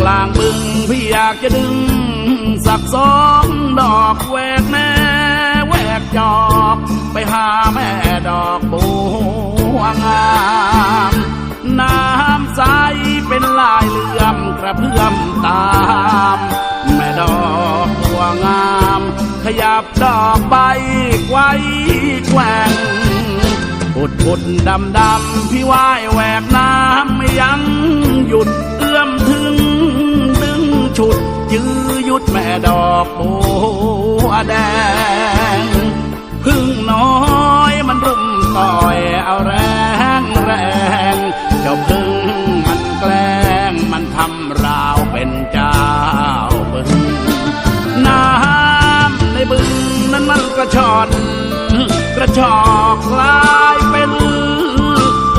กลางบึงพี่อยากจะดึง สักสองดอกแหวกแม่แหวกจอก ไปหาแม่ดอกบัวงามน้ำใสเป็นลายเหลื่อมกระเพื่อมตาม แม่ดอกบัวงาม ขยับดอกใบไว้แกว่งปุดปุดดำดำพี่ว่ายแหวกน้ำ ระชอกคลายเป็น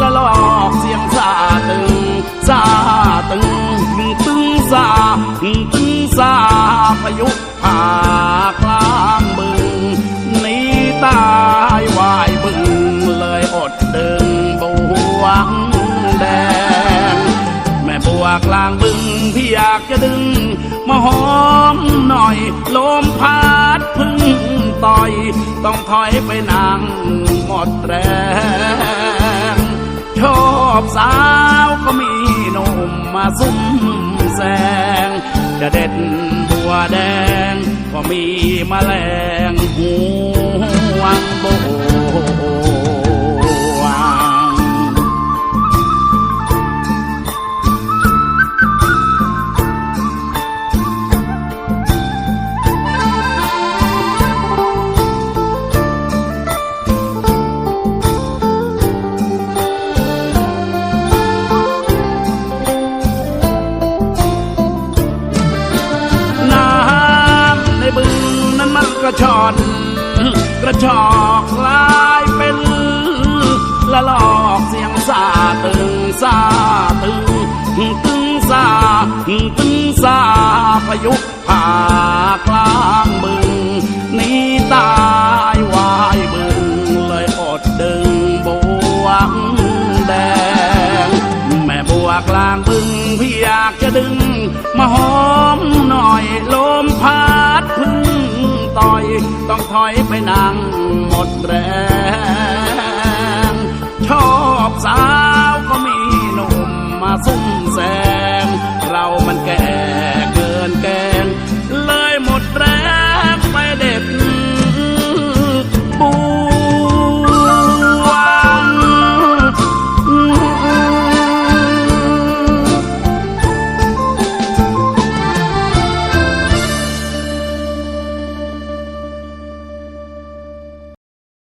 ละลอกเสียงซาตึงซาตึงตึงซาตึงซาพายุผากลางบึงหนีตายวายบึงเลยอดดึงบวงแดงแม่บัวกลางบึงพี่อยากจะดึงมาหอมหน่อยลมพัดพึ่งต่อย ต้องถอยไปนั่งหมดแรง ชอบสาวก็มีหนุ่มมาซุ่มแซง จะเด็ดบัวแดง ก็มีมแมลง อนกระชอกคลายเป็นละลอกเสียงซาตึงซาตึงตึงซาตึงซาพายุผ่ากลางบึงนี่ตายวายบึงเลยอดดึงบวงแดง แม่บัวกลางบึงพี่อยากจะดึงมาหอ ต้องถอยไปนั่งหมดแรง